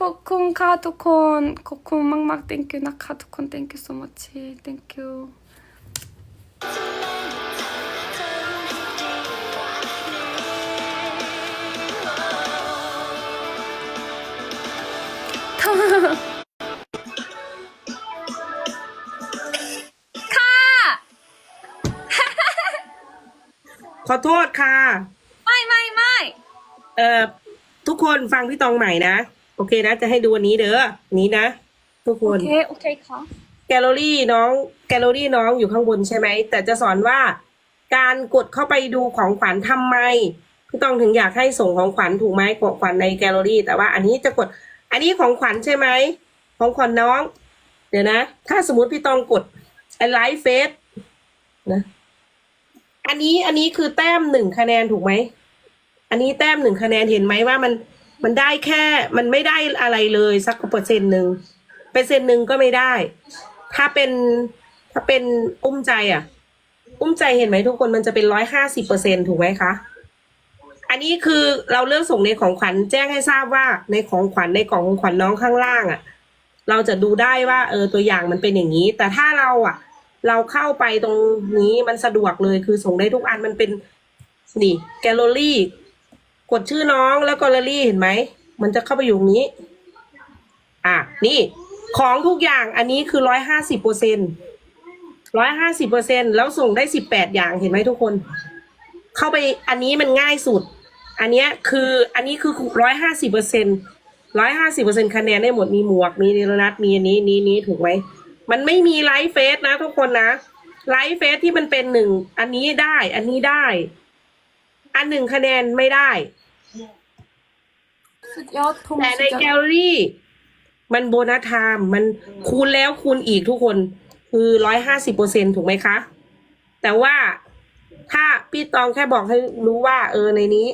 ขอบคุณค่ะทุกคน ขอบคุณมากๆ thank you นะคะทุกคน thank you so much thank you ค่ะขอโทษค่ะ ไม่ไม่ไม่เอ่อทุกคนฟังพี่ตองใหม่นะ โอเคนะ จะให้ดูอันนี้เด้อนี้นะทุกคโอนเค โอเคค่ะ แกลเลอรี่น้อง แกลเลอรี่น้องอยู่ข้างบนใช่ไหม แต่จะสอนว่าการกดเข้าไปดูของขวัญทำไมพี่ตองถึงอยากให้ส่งของขวัญถูกไหมของขวัญในแกลเลอรี่ แต่ว่าอันนี้จะกด อันนี้ของขวัญใช่ไหม ของขวัญน้อง เดี๋ยวนะ ถ้าสมมติพี่ตองกดไอไลฟ์เฟสนะ อันนี้ อันนี้คือแต้มหนึ่งคะแนนถูกไหม อันนี้แต้มหนึ่งคะแนนเห็นไหมว่ามัน มันได้แค่ มันไม่ได้อะไรเลยสักเปอร์เซ็นต์หนึ่งเปอร์เซ็นต์หนึ่งก็ไม่ได้ ถ้าเป็นถ้าเป็นอุ้มใจอะ อุ้มใจเห็นไหมทุกคนมันจะเป็นร้อยห้าสิบเปอร์เซ็นถูกไหมคะ อันนี้คือเราเลือกส่งในของขวัญแจ้งให้ทราบว่าในของขวัญในกล่องของขวัญน้องข้างล่างอะ เราจะดูได้ว่า เออตัวอย่างมันเป็นอย่างนี้ แต่ถ้าเราอะ เราเข้าไปตรงนี้มันสะดวกเลยคือส่งได้ทุกอันมันเป็นนี่แกลเลอรี่ กดชื่อน้องแล้วแกลเลอรี่เห็นไหม มันจะเข้าไปอยู่ตรงนี้ อะ นี่ ของทุกอย่างอันนี้คือร้อยห้าสิบเปอร์เซ็นร้อยห้าสิบเปอร์เซ็นแล้วส่งได้สิบแปดอย่างเห็นไหมทุกคน เข้าไปอันนี้มันง่ายสุด อันเนี้ยคืออันนี้คือร้อยห้าสิบเปอร์เซ็นร้อยห้าสิบเปอร์เซ็นคะแนนได้หมดมีหมวกมีเดลนัทมีอันนี้นี้นี้ถูกไหมมันไม่มีไลฟ์เฟสนะทุกคนนะไลฟ์เฟสที่มันเป็นหนึ่งอันนี้ได้อันนี้ได้ อันหนึ่งคะแนนไม่ได้ สุดยอดทุ่มแต่ในสุดแกยอลดเลอรี่ มันโบนัสไทม์มันคูณแล้วคูณอีกทุกคน คือร้อยห้าสิบเปอร์เซ็นถูกไหมคะ แต่ว่าถ้าพี่ตองแค่บอกให้รู้ว่า เออในนี้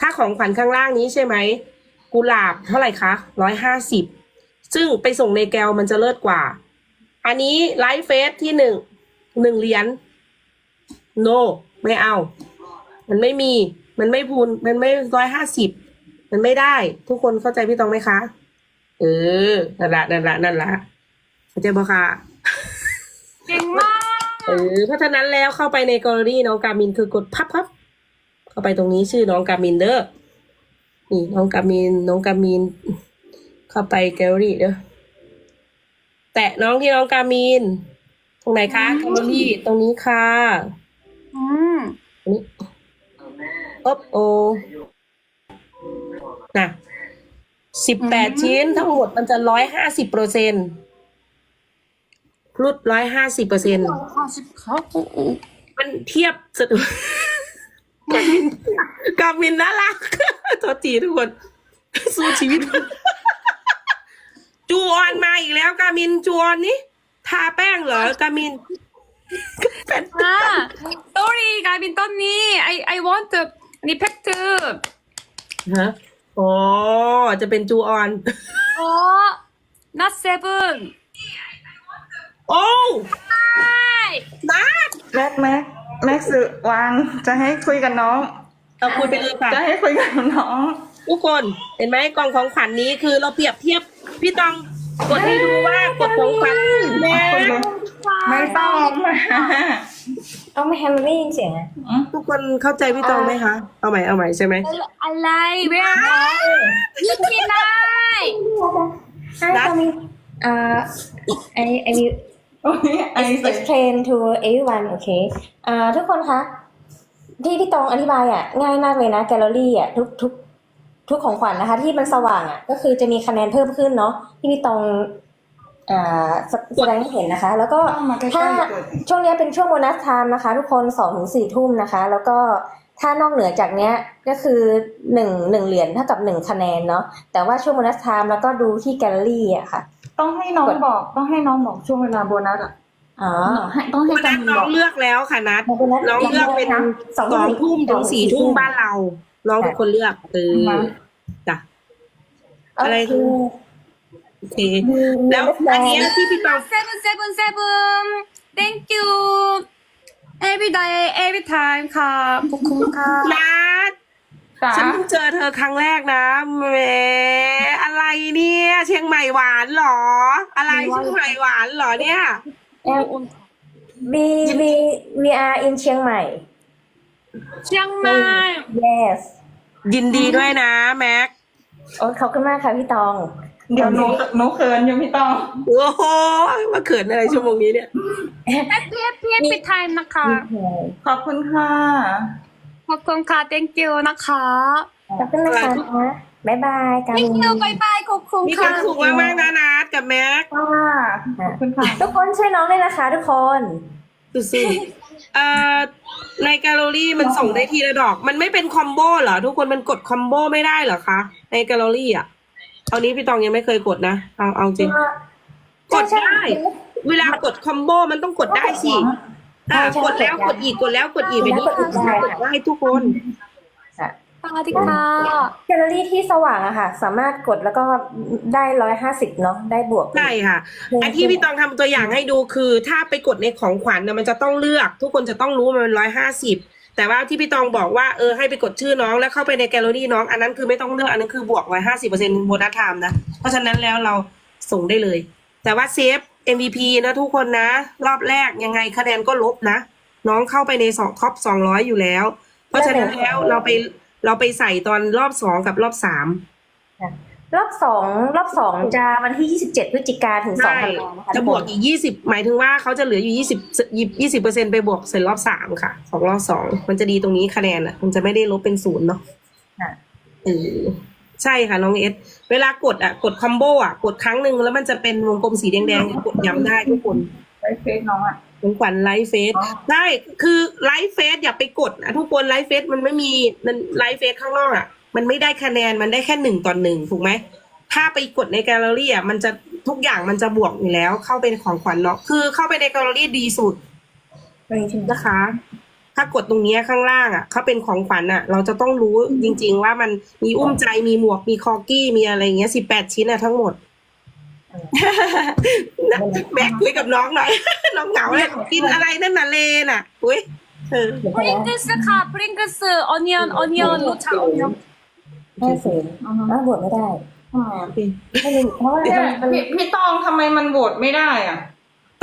ถ้าของขวัญข้างล่างนี้ใช่ไหมกุหลาบเท่าไหร่คะร้อยห้าสิบซึ่งไปส่งในแกลมันจะเลิศกว่า อันนี้ไลฟ์เฟสที่หนึ่งหนึ่งเหรียญ no ไม่เอา มันไม่มี มันไม่พูน มันไม่ร้อยห้าสิบ มันไม่ได้ ทุกคนเข้าใจพี่ตองไหมคะ เออ นั่นละ นั่นละ นั่นละ เข้าใจปะคะเก่งมาก เออ เพราะฉะนั้นแล้วเข้าไปในกรณีน้องกามินคือกดพับพับ เข้าไปตรงนี้ชื่อน้องกามินเด้อ นี่น้องกามิน น้องกามิน เข้าไปแกลเลอรี่เด้อ แตะน้องที่น้องกามิน ตรงไหนคะ แกลเลอรี่ ตรงนี้ค่ะอืมนี่ อ๊บโอนะสิบแปดชิ้นทั้งหมดมันจะร้อยห้าสิบเปอร์เซ็นรุดร้อยห้าสิบเปอร์เซ็นห้าสิบครับโอ้โหมันเทียบสะดุดกามินกามินน่ารักตัวจีทุกคน สู้ชีวิต จูออนมาอีกแล้ว กามินจูออนนี่ทาแป้งเหรอ กามินอ่า sorry กลายเป็นต้นนี้ I I want the อันนี้แพ็คเตอร์ฮะอ๋อ จะเป็นจูออน อ๋อ not seven โอ้ใช่นัดแม็กแม็กแม็กซ์วางจะให้คุยกับน้อง เราคุยไปเลยค่ะ จะให้คุยกับน้อง ทุกคนเห็นไหมกล่องของขวัญนี้คือเราเปรียบเทียบพี่ตองกดให้ดูว่ากดของขวัญแม่คุยเลยไม่ต้องมา เอาไม่ให้มันได้ยินเสียงอะทุกคนเข้าใจพี่ตองไหมคะ เอาใหม่เอาใหม่ใช่ไหมอะไร where are ยี่สิบนาย Hi Tommy uh I I will โอ้ยไอ้เสร็จ explain to everyone โอเคอ่าทุกคนคะที่พี่ตองอธิบายอะง่ายมากเลยนะแกลเลอรี่อะทุกทุกทุกของขวัญนะคะ ที่มันสว่างอะก็คือจะมีคะแนนเพิ่มขึ้นเนาะที่พี่ตอง อ่าแสแสดงให้เห็นนะคะ แล้วก็ต้องมาใกล้ถ้าๆเกิดช่วงเนี้ยเป็นช่วงโบนัสไทม์นะคะ ทุกคนสองถึงสี่ทุ่มนะคะ แล้วก็ถ้านอกเหนือจากเนี้ยก็คือหนึ่งหนึ่งเหรียญเท่ากับหนึ่งคะแนนเนาะแต่ว่าช่วงโบนัสไทม์แล้วก็ดูที่แกลเลอรี่อะค่ะต้องให้น้องบอก ต้องให้น้องบอกช่วงเวลาโบนัสอะอ๋อให้ต้องให้วันกันั้นนน้บอองกเลือกแล้วค่ะนัด โบนัสน้องเลือกเป็นสองสองทุ่มถึงสี่ทุ่มบ้านเรา น้องเป็นคนเลือกเออจ้ะอะไรโอเคโอเค แล้วอันเนี้ยที่พี่ตอง seven seven seven thank you every day every time ค่ะขอบคุณค่ะนัดจ๋าฉันเพิ่งเจอเธอครั้งแรกนะแหมอะไรเนี่ย เชียงใหม่หวานเหรอ อะไรเชียงใหม่หวานเหรอเนี่ย we we we are in เชียงใหม่ เชียงใหม่ yes ยินดีด้วยนะแม็ก โอ้ขอบคุณมากค่ะพี่ตอง เดี๋ยวหนูหนูเขินอยู่พี่ต้องโอ้โหมาเขินอะไรชั่วโมงนี้เนี่ย Happy Happy Happy Time นะคะ ขอบคุณค่ะ ขอบคุณค่ะ thank you นะคะ ขอบคุณนะคะบ๊ายบายกัน thank you บายบายขอบคุณมีควาค่ะมสุขมากๆนะนัดกับแม็กค่ะขอบคุณค่ะ ทุกคนช่วยน้องด้วยนะคะ ทุกคนสุดๆเอ่อในแกลเลอรี่มันส่งได้ทีละดอก มันไม่เป็นคอมโบเหรอทุกคนมันกดคอมโบไม่ได้เหรอคะ ในแกลเลอรี่อะ เอานี้พี่ตองยังไม่เคยกดนะ เอาเอาจริง กดได้ เวลากดคอมโบมันต้องกดได้สิอ่ากดแล้วกดอีกกดแล้วกดอีกเป็นนี้กดได้ทุกคนสวัสดีค่ะแกลเลอรี่ที่สว่างอะค่ะ สามารถกดแล้วก็ได้ร้อยห้าสิบเนาะได้บวกใช่ค่ะอันที่พี่ตองทำตัวอย่างให้ดูคือ ถ้าไปกดในของขวัญนะมันจะต้องเลือก ทุกคนจะต้องรู้ว่ามันร้อยห้าสิบ แต่ว่าที่พี่ตองบอกว่าเออให้ไปกดชื่อน้องแล้วเข้าไปในแกลเลอรี่น้องอันนั้นคือไม่ต้องเลือกอันนั้นคือบวกร้ห้าสิบเปอร์เซ็นต์โบนัสไทม์นะ เพราะฉะนั้นแล้วเราส่งได้เลย แต่ว่าเซฟ MVP นะทุกคนนะ รอบแรกยังไงคะแนนก็ลบนะ น้องเข้าไปในสองท็อปสองร้อยอยู่แล้ว เพราะฉะนั้นแล้วเราไปเราไปใส่ตอนรอบสองกับรอบสาม รอบสองรอบสองจะวันที่ยี่สิบเจ็ดพฤศจิกาถึงสองใช่ธันวานะคะจะบวกอีกยี่สิบหมายถึงว่าเขาจะเหลืออยู่ยี่สิบยี่สิบเปอร์เซ็นไปบวกเสร็จรอบสามค่ะ ของรอบสองมันจะดีตรงนี้คะแนนอะ มันจะไม่ได้ลบเป็นศูนย์เนาะค่ะเออใช่ค่ะน้องเอสเวลากดอะ กดคอมโบอะ กดครั้งหนึ่งแล้วมันจะเป็นวงกลมสีแดงๆกดย้ำได้ทุกคนไปเฟซน้องอะของขวัญไลฟ์เฟสอ๋อได้คือไลฟ์เฟสอย่าไปกดนะทุกคนไลฟ์เฟสมันไม่มีมันไลฟ์เฟสข้างนอกอะ มันไม่ได้คะแนนมันได้แค่หนึ่งต่อหนึ่งถูกไหมถ้าไปกดในแกลเลอรี่อะมันจะทุกอย่างมันจะบวกอยู่แล้ว เข้าไปในของขวัญเนาะคือเข้าไปในแกลเลอรี่ดีสุดนะคะ ถ้ากดตรงเนี้ยข้างล่างอะเขาเป็นของขวัญอะ เราจะต้องรู้จริง ๆ ว่ามันมีอุ้มใจมีหมวกมีคอกี้มีอะไรอย่างเงี้ยสิบแปดชิ้นอะทั้งหมดแม็กคุยกับน้องหน่อยน้องเหงาเลยกินอะไรนั่นน่ะเลน่ะอุ้ยเออพริงเกสค่ะพริงเกสออนเนียนออนเนียนรู้จักออนเนียน ห้าสิบอ้าวบวกไม่ได้ทำไมอะไม่รู้เพราะว่าเนี่ยมันพี่พี่ต้องทำไมมันโหวตไม่ได้อะ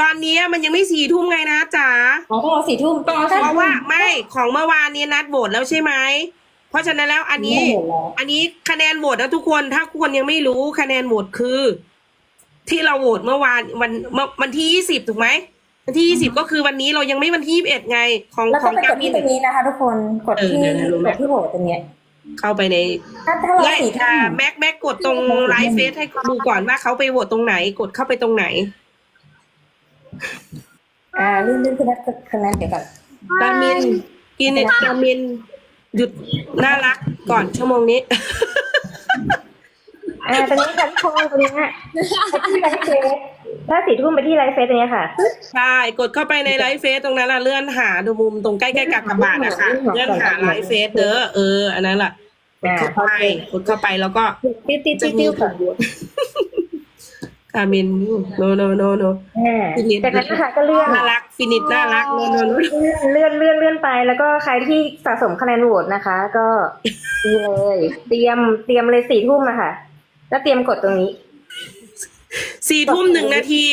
ตอนนี้มันยังไม่สี่ทุ่มไงนะจ๋าอ๋อต้องรอสี่ทุ่มต้องรอเพราะว่าไม่ของเมื่อวานนี้นัดโหวตแล้วใช่ไหมเพราะฉะนั้นแล้วอันนี้ ไม่เห็นแล้วอันนี้คะแนนโหวตนะทุกคนถ้าคนยังไม่รู้คะแนนโหวตคือ ที่เราโหวตเมื่อวานวันเมื่อวันที่ยี่สิบถูกไหมวันที่ยี่สิบก็คือวันนี้เรายังไม่วันที่ยี่สิบเอ็ดไง ของแล้วขก็องไปกากดมิที่นตรงนี้นะคะ ทุกคนกดที่เออเดี๋ยวๆรู้ไหมกดที่โหวตตรงเนี้ย เข้าไปในถ้าถ้ารอและสี่ทุ่อ่ามแม็กแม็กกดตรงไลฟ์เฟซให้ดูก่อนว่าเขาไปโหวตตรงไหน กดเข้าไปตรงไหน อ่าเลื่อนเลื่อนขึ้นนะขึ้นนะเดี๋ยวก่อนกามินกินกามิน หยุดน่ารักก่อนชั่วโมงนี้ อ่าตรงนี้ค่ะทุกคนตรงเนี้ยไปที่ไลฟ์เฟซถ้าสี่ทุ่มไปที่ไลฟ์เฟซตรงเนี้ยค่ะ ใช่กดเข้าไปในไลฟ์เฟซตรงนั้นละเลื่อนหาดูมุมตรงใกล้ๆกับกระบาดนะคะเลื่อนหาไลฟ์เฟซเด้อเออ อันนั้นแหละกดเข้าไปกดเข้าไปแล้วก็ติ้วติ้วจะติ้วมีติ้วก่อนกามินโนโนโนโนอ่าจากนั้นนะคะก็เลื่อนน่ารักฟินิชน่ารักโนโนโนเลื่อนเลื่อนเลื่อนไป แล้วก็ใครที่สะสมคะแนนโหวตนะคะ ก็นี่เลย เตรียมเตรียมเลยสี่ทุ่มอะค่ะ แล้วเตรียมกดตรงนี้ สี่ทุ่มหนึ่งนาที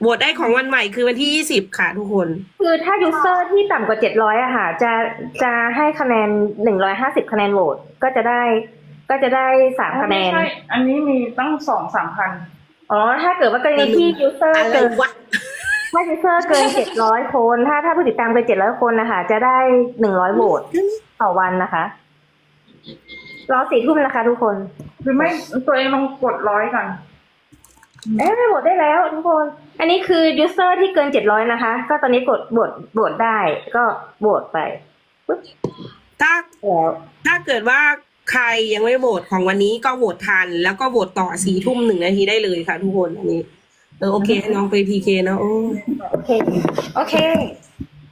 โหวตได้ของวันใหม่คือวันที่ยี่สิบค่ะ ทุกคน คือถ้ายูเซอร์ที่ต่ำกว่าเจ็ดร้อยอะค่ะ จะจะให้คะแนนหนึ่งร้อยห้าสิบคะแนนโหวตก็จะได้ ก็จะได้สามคะแนน ไม่ใช่ อันนี้มีตั้งสองสามพัน อ๋อ ถ้าเกิดว่ากรณีที่ยูเซอร์อะไรเกินวะ ถ้ายูเซอร์เกินเจ็ดร้อยคน ถ้าถ้าผู้ติดตามเกินเจ็ดร้อยคนนะคะจะได้หนึ่งร้อยโหวตต่อวันนะคะ รอสี่ทุ่มนะคะ ทุกคนห รือไม่ตัวเองลองกดร้อยก่อน เอ้ยโหวตได้แล้วทุกคน อันนี้คือยูเซอร์ที่เกินเจ็ดร้อยนะคะ ก็ตอนนี้กดโหวตโหวตได้ ก็โหวตไปปึ๊บถ้าแล้วถ้าเกิดว่าใครยังไม่โหวตของวันนี้ก็โหวตทัน แล้วก็โหวตต่อสี่ทุ่มหนึ่งนาทีได้เลยค่ะทุกคนอันนี้ เออโอเคให้น้องไปพีเคเนาะโอ้ โอเค โอเค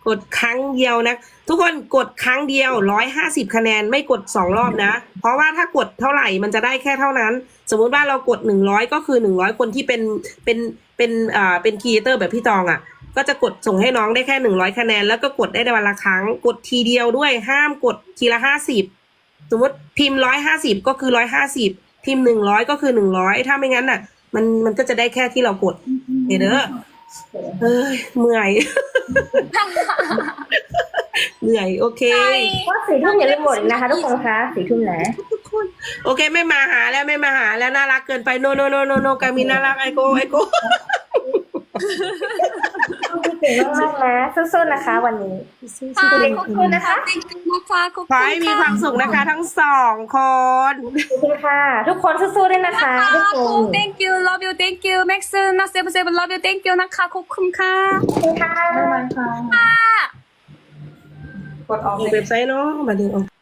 กดครั้งเดียวนะ ทุกคนกดครั้งเดียวร้อยห้าสิบคะแนนไม่กดสองรอบนะ เพราะว่าถ้ากดเท่าไหร่มันจะได้แค่เท่านั้น สมมุติว่าเรากดหนึ่งร้อยก็คือหนึ่งร้อยคนที่เป็นเป็นเป็นอ่าเป็นครีเอเตอร์แบบพี่ตองอะ ก็จะกดส่งให้น้องได้แค่หนึ่งร้อยคะแนน แล้วก็กดได้ในวันละครั้ง กดทีเดียวด้วยห้ามกดทีละห้าสิบสมมติพิมพ์ร้อยห้าสิบก็คือร้อยห้าสิบพิมพ์หนึ่งร้อยก็คือหนึ่งร้อยถ้าไม่งั้นน่ะ มันมันก็จะได้แค่ที่เรากดเด้อเอ้ยเมื่อย เหนื่อยโอเคว่าสี่ทุ่มอย่าลืมหมดนะคะทุกคนคะสี่ทุ่มนะทุกคน โอเคไม่มาหาแล้วไม่มาหาแล้วน่ารักเกินไปโนโนโนโนโนกามินน่ารักไอโกไอโก เก่งมากๆนะสู้ๆนะคะ วันนี้ค่ะขอบคุณนะคะ thank you นะคะขอบขอคุณให้มีความสุขนะคะ ทั้งสองคนขอบคุณค่ะ ทุกคนสู้ๆด้วยนะคะทุกคน thank you love you thank you Max นะเซเว่นเซเว่น love you thank you นะคะขอบคุณค่ะขอบคุณค่ะบ๊ายบายค่ะกดออกเว็บไซต์เนาะมาดูเอา